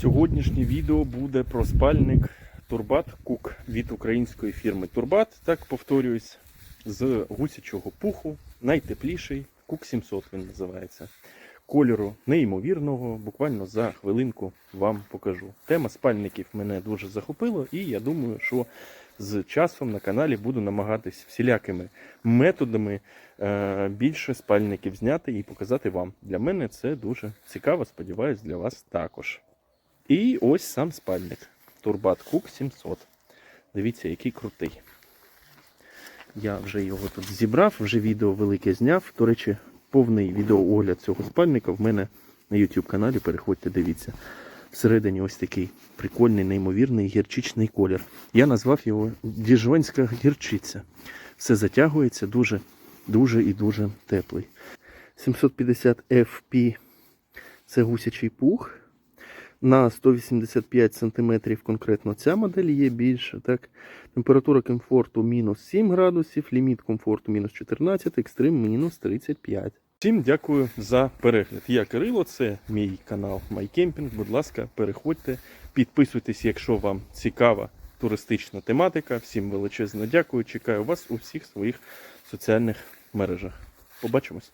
Сьогоднішнє відео буде про спальник Турбат Кук від української фірми Турбат. Так повторююсь, з гусячого пуху, найтепліший Кук 700 він називається. Кольору неймовірного, буквально за хвилинку вам покажу. Тема спальників мене дуже захопила, і я думаю, що з часом на каналі буду намагатись всілякими методами е, більше спальників зняти і показати вам. Для мене це дуже цікаво, сподіваюсь, для вас також. І ось сам спальник. Турбат Кук 700. Дивіться, який крутий. Я вже його тут зібрав, вже відео велике зняв. До речі, повний відеоогляд цього спальника в мене на YouTube каналі. Переходьте, дивіться. Всередині ось такий прикольний, неймовірний гірчичний колір. Я назвав його діжонська гірчиця. Все затягується дуже, дуже і дуже теплий. 750 FP це гусячий пух. На 185 см конкретно ця модель є більше. Так? Температура комфорту мінус 7 градусів, ліміт комфорту мінус 14, екстрим мінус 35. Всім дякую за перегляд. Я Кирило, це мій канал MyCamping. Будь ласка, переходьте, підписуйтесь, якщо вам цікава туристична тематика. Всім величезно дякую. Чекаю вас у всіх своїх соціальних мережах. Побачимось!